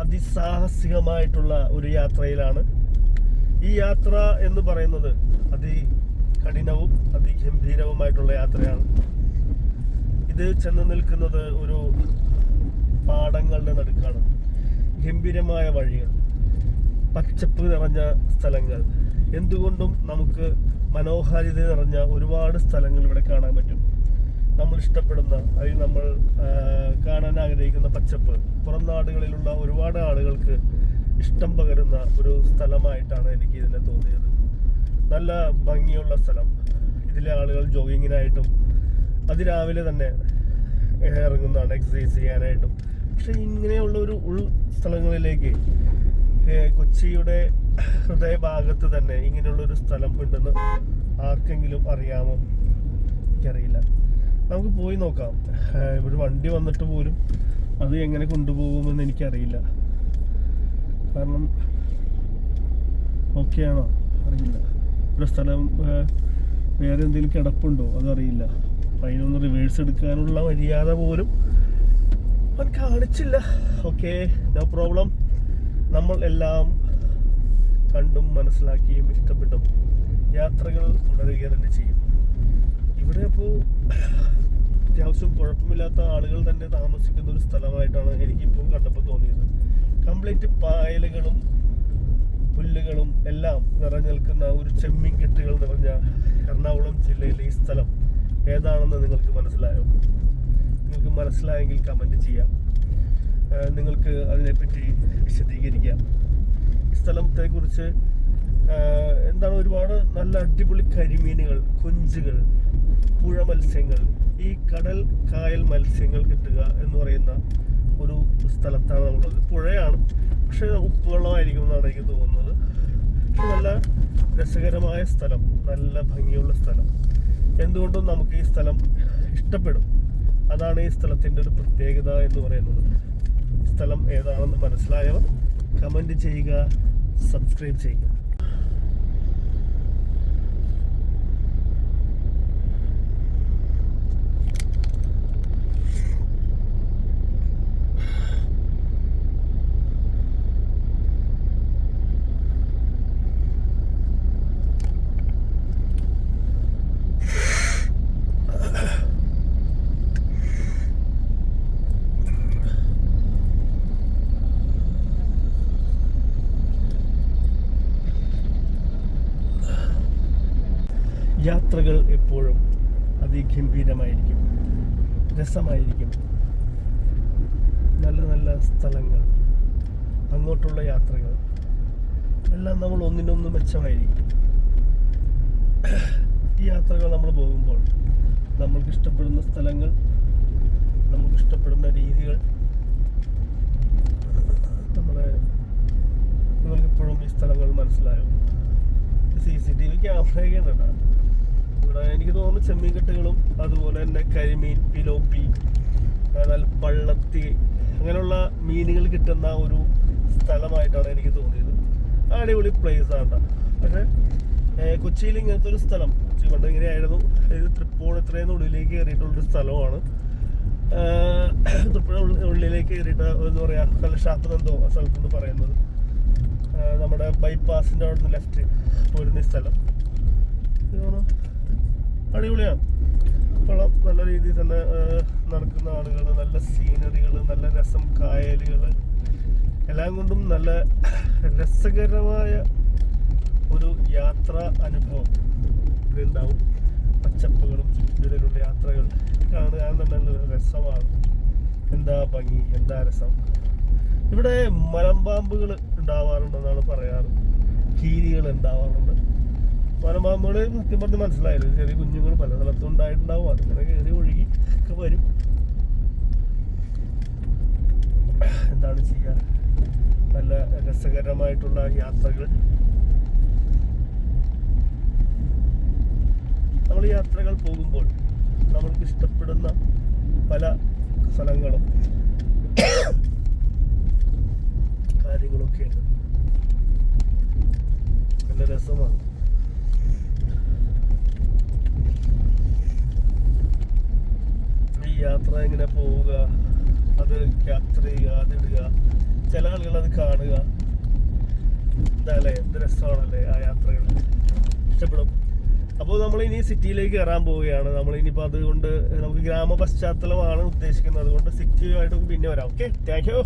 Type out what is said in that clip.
അതിസാഹസികമായിട്ടുള്ള ഒരു യാത്രയിലാണ്. ഈ യാത്ര എന്ന് പറയുന്നത് അതി കഠിനവും അതിഗംഭീരവുമായിട്ടുള്ള യാത്രയാണ്. ഇത് ചെന്ന് നിൽക്കുന്നത് ഒരു പാടങ്ങളുടെ നടുക്കാണ്. ഗംഭീരമായ വഴികൾ പച്ചപ്പ് നിറഞ്ഞ സ്ഥലങ്ങൾ. എന്തുകൊണ്ടും നമുക്ക് മനോഹാരിത നിറഞ്ഞ ഒരുപാട് സ്ഥലങ്ങൾ ഇവിടെ കാണാൻ പറ്റും. നമ്മൾ ഇഷ്ടപ്പെടുന്ന അതിൽ നമ്മൾ കാണാൻ ആഗ്രഹിക്കുന്ന പച്ചപ്പ് പുറം നാടുകളിലുള്ള ഒരുപാട് ആളുകൾക്ക് ഇഷ്ടം പകരുന്ന ഒരു സ്ഥലമായിട്ടാണ് എനിക്ക് ഇതിനെ തോന്നിയത്. നല്ല ഭംഗിയുള്ള സ്ഥലം. ഇതിലെ ആളുകൾ ജോഗിങ്ങിനായിട്ടും അതിരാവിലെ തന്നെ ഇറങ്ങുന്നതാണ് എക്സസൈസ് ചെയ്യാനായിട്ടും. പക്ഷെ ഇങ്ങനെയുള്ള ഒരു ഉൾ സ്ഥലങ്ങളിലേക്ക് കൊച്ചിയുടെ ഹൃദയഭാഗത്ത് തന്നെ ഇങ്ങനെയുള്ളൊരു സ്ഥലം ഉണ്ടെന്ന് ആർക്കെങ്കിലും അറിയാമോ? എനിക്കറിയില്ല. നമുക്ക് പോയി നോക്കാം. ഇവിടെ വണ്ടി വന്നിട്ട് പോലും അത് എങ്ങനെ കൊണ്ടുപോകുമെന്ന് എനിക്കറിയില്ല. കാരണം ഓക്കെ ആണോ അറിയില്ല. ഇവിടെ സ്ഥലം വേറെ എന്തെങ്കിലും കിടപ്പുണ്ടോ? അതറിയില്ല. അതിനൊന്ന് റിവേഴ്സ് എടുക്കാനുള്ള മര്യാദ പോലും അവൻ കാണിച്ചില്ല. ഓക്കെ നോ പ്രോബ്ലം നമ്മൾ എല്ലാം കണ്ടും മനസ്സിലാക്കിയും ഇഷ്ടപ്പെട്ടും യാത്രകൾ തുടരുക തന്നെ ചെയ്യും. ഇവിടെ അപ്പോൾ അത്യാവശ്യം കുഴപ്പമില്ലാത്ത ആളുകൾ തന്നെ താമസിക്കുന്ന ഒരു സ്ഥലമായിട്ടാണ് എനിക്കിപ്പോൾ കണ്ടപ്പോൾ തോന്നിയത്. കംപ്ലീറ്റ് പായലുകളും പുല്ലുകളും എല്ലാം നിറഞ്ഞു നിൽക്കുന്ന ഒരു ചെമ്മീൻ കെട്ടുകൾ നിറഞ്ഞ എറണാകുളം ജില്ലയിലെ ഈ സ്ഥലം ഏതാണെന്ന് നിങ്ങൾക്ക് മനസ്സിലായോ? നിങ്ങൾക്ക് മനസ്സിലായെങ്കിൽ കമന്റ് ചെയ്യാം. നിങ്ങൾക്ക് അതിനെപ്പറ്റി വിശദീകരിക്കാം. സ്ഥലത്തെക്കുറിച്ച് എന്താണ് ഒരുപാട് നല്ല അടിപൊളി കരിമീനുകൾ കൊഞ്ചുകൾ പുഴ മത്സ്യങ്ങൾ ഈ കടൽ കായൽ മത്സ്യങ്ങൾ കിട്ടുക എന്ന് പറയുന്ന ഒരു സ്ഥലത്താണ് നമ്മളുള്ളത്. പുഴയാണ്. പക്ഷേ ഉപ്പുവെള്ളമായിരിക്കും എന്നാണ് എനിക്ക് തോന്നുന്നത്. പക്ഷെ നല്ല രസകരമായ സ്ഥലം നല്ല ഭംഗിയുള്ള സ്ഥലം. എന്തുകൊണ്ടും നമുക്ക് ഈ സ്ഥലം ഇഷ്ടപ്പെടും. അതാണ് ഈ സ്ഥലത്തിന്റെ ഒരു പ്രത്യേകത എന്ന് പറയുന്നത്. സ്ഥലം ഏതാണെന്ന് മനസ്സിലായവർ കമന്റ് ചെയ്യുക സബ്സ്ക്രൈബ് ചെയ്യുക യാത്രകൾ എപ്പോഴും അതിഗംഭീരമായിരിക്കും. രസമായിരിക്കും. നല്ല നല്ല സ്ഥലങ്ങൾ അങ്ങോട്ടുള്ള യാത്രകൾ എല്ലാം നമ്മൾ ഒന്നിനൊന്ന് മെച്ചമായിരിക്കും. ഈ യാത്രകൾ നമ്മൾ പോകുമ്പോൾ നമ്മൾക്ക് ഇഷ്ടപ്പെടുന്ന സ്ഥലങ്ങൾ നമുക്ക് ഇഷ്ടപ്പെടുന്ന രീതികൾ നമ്മളെ നിങ്ങൾക്കിപ്പോഴും ഈ സ്ഥലങ്ങൾ മനസ്സിലായോ സി സി ടി വി ക്യാമറയൊക്കെ ഉണ്ട്? ഇവിടെ എനിക്ക് തോന്നുന്നു ചെമ്മീൻ കെട്ടുകളും അതുപോലെ തന്നെ കരിമീൻ പിലോപ്പി അതായത് പള്ളത്തി അങ്ങനെയുള്ള മീനുകൾ കിട്ടുന്ന ഒരു സ്ഥലമായിട്ടാണ് എനിക്ക് തോന്നിയത്. അടിപൊളി പ്ലേസ് ആണ്. പക്ഷേ കൊച്ചിയിൽ ഇങ്ങനത്തെ ഒരു സ്ഥലം കൊച്ചി പണ്ട് ഇങ്ങനെയായിരുന്നു. ഇത് തൃപ്പൂൺ ഇത്രയും ഉള്ളിലേക്ക് കയറിയിട്ടുള്ളൊരു സ്ഥലമാണ് തൃപ്പൂണ ഉള്ളിലേക്ക് കയറിയിട്ട് എന്ന് പറയുക കലശാസ്ത്രം എന്തോ ആ സ്ഥലത്തെന്ന് പറയുന്നത്. നമ്മുടെ ബൈപ്പാസിന്റെ അവിടെ നിന്ന് ലെഫ്റ്റ് പോരുന്ന സ്ഥലം. അടിപൊളിയാണ്. കൊള്ളാം നല്ല രീതിയിൽ തന്നെ നടക്കുന്ന ആളുകൾ നല്ല സീനറികൾ നല്ല രസം കായലുകൾ എല്ലാം കൊണ്ടും നല്ല രസകരമായ ഒരു യാത്രാ അനുഭവം ഇവിടെ ഉണ്ടാവും പച്ചപ്പുകളും ചുറ്റിലുള്ള യാത്രകൾ കാണുക തന്നെ രസമാണ്. എന്താ ഭംഗി എന്താ രസം? ഇവിടെ മലമ്പാമ്പുകൾ ഉണ്ടാവാറുണ്ടെന്നാണ് പറയാറ്. കീരികൾ ഉണ്ടാവാറുണ്ട്. മലമ്പാമ്പുകൾ സത്യം പറഞ്ഞ് മനസ്സിലായില്ല ചെറിയ കുഞ്ഞുങ്ങൾ പല സ്ഥലത്തും ഉണ്ടായിട്ടുണ്ടാവും. അതിങ്ങനെ കയറി ഒഴുകി ഒക്കെ വരും. എന്താണ് ചെയ്യുക നല്ല രസകരമായിട്ടുള്ള യാത്രകൾ. നമ്മൾ യാത്രകൾ പോകുമ്പോൾ നമ്മൾക്ക് ഇഷ്ടപ്പെടുന്ന പല സ്ഥലങ്ങളും കാര്യങ്ങളൊക്കെ ഉണ്ട് നല്ല രസമാണ് ഈ യാത്ര ഇങ്ങനെ പോവുക അത് ക്യാപ്ചർ ചെയ്യുക അതിടുക ചില ആളുകൾ അത് കാണുക. എന്താല്ലേ? എന്ത് രസമാണല്ലേ ആ യാത്രകൾ ഇഷ്ടപ്പെടും. അപ്പോൾ നമ്മൾ ഇനി സിറ്റിയിലേക്ക് കയറാൻ പോവുകയാണ്. നമ്മൾ ഇനിയിപ്പോൾ അതുകൊണ്ട് നമുക്ക് ഗ്രാമ പശ്ചാത്തലമാണ് ഉദ്ദേശിക്കുന്നത്. അതുകൊണ്ട് സിറ്റിയുമായിട്ട് പിന്നെ വരാം. Okay thank you